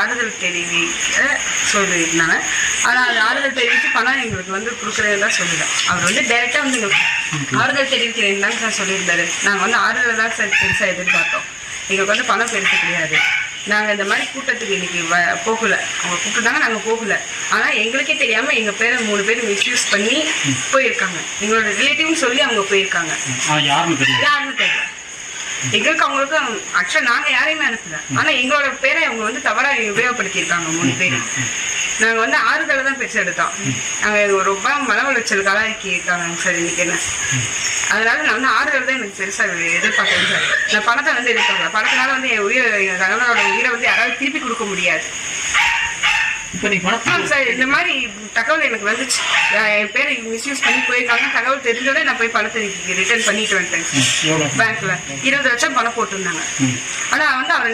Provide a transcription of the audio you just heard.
ஆறுதல் தெரிவிக்க சொல்லியிருந்தாங்க. ஆனால் அது ஆறுதல் தெரிவித்து பணம் எங்களுக்கு வந்து கொடுக்குறேன்னு தான் சொல்லல அவர் வந்து டைரெக்டாக வந்து ஆறுதல் தெரிவிக்கிறேன் தான் சார் சொல்லியிருந்தாரு. நாங்கள் வந்து ஆறுதல் தான் சார் பெருசாக எதிர்பார்த்தோம். எங்களுக்கு வந்து பணம் பெருசு கிடையாது. நாங்கள் இந்த மாதிரி கூட்டத்துக்கு இன்னைக்கு வ போகல. அவங்க கூப்பிட்டாங்க நாங்கள் போகல. ஆனால் எங்களுக்கே தெரியாமல் எங்கள் பேரை மூணு பேர் மிஸ்யூஸ் பண்ணி போயிருக்காங்க. எங்களோட ரிலேட்டிவ்னு சொல்லி அவங்க போயிருக்காங்க. யாருன்னு தெரியும் எங்களுக்கு அவங்களுக்கும் ஆக்சுவலாக நாங்கள் யாரையுமே அனுப்பல. ஆனால் எங்களோட பேரை அவங்க வந்து தவறாக உபயோகப்படுத்தியிருக்காங்க மூணு பேர். நாங்கள் வந்து ஆறுதலை தான் பேச்சு எடுத்தோம். நாங்கள் ரொம்ப மன உளைச்சல் கலாய்க்கி இருக்காங்க சார் இன்னைக்கு என்ன? அதனால நான் வந்து ஆறுதல் தான் எனக்கு பெருசாக எதிர்பார்க்கறேன் சார். நான் பணத்தை வந்து எதிர்பார்க்கல. பணத்தினால வந்து என் உயிரை கணவனோட உயிரை வந்து யாராவது திருப்பி கொடுக்க முடியாது. இப்போ நீ சார் இந்த மாதிரி தகவல் எனக்கு வந்துச்சு. என் பேரை மிஸ்யூஸ் பண்ணி போயிருக்காங்க. தகவல் தெரிஞ்சோடனே நான் போய் பணத்தை ரிட்டர்ன் பண்ணிட்டு வந்துட்டேன். பேங்க்ல இருபது லட்சம் பணம் போட்டிருந்தாங்க. ஆனா வந்து அவரை